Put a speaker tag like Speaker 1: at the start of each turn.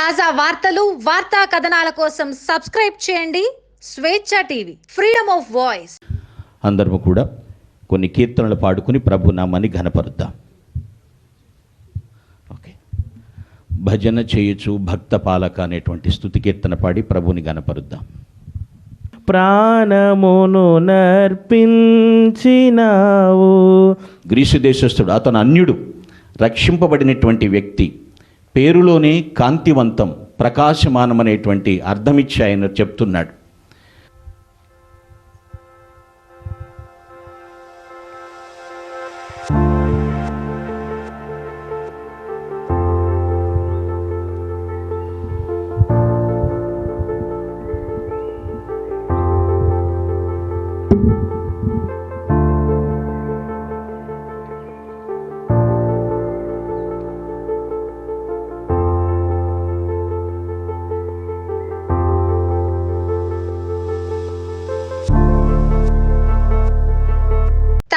Speaker 1: తాజా వార్తలు వార్తా కథనాల కోసం సబ్స్క్రైబ్ చేయండి. స్వేచ్ఛ టీవీ ఫ్రీడమ్ ఆఫ్ వాయిస్.
Speaker 2: అందరము కూడా కొన్ని కీర్తనలు పాడుకుని ప్రభు నామాన్ని ఘనపరుద్దాం. ఓకే. భజన చేయొచ్చు భక్త పాలక అనేటువంటి స్తుతి కీర్తన పాడి ప్రభుని ఘనపరుద్దాం.
Speaker 3: ప్రాణమును నర్పించినావు.
Speaker 2: గ్రీసు దేశస్థుడు అతను అన్యుడు రక్షింపబడినటువంటి వ్యక్తి. పేరులోనే కాంతివంతం ప్రకాశమానం అనేటువంటి అర్థమిచ్చి ఆయన చెప్తున్నాడు.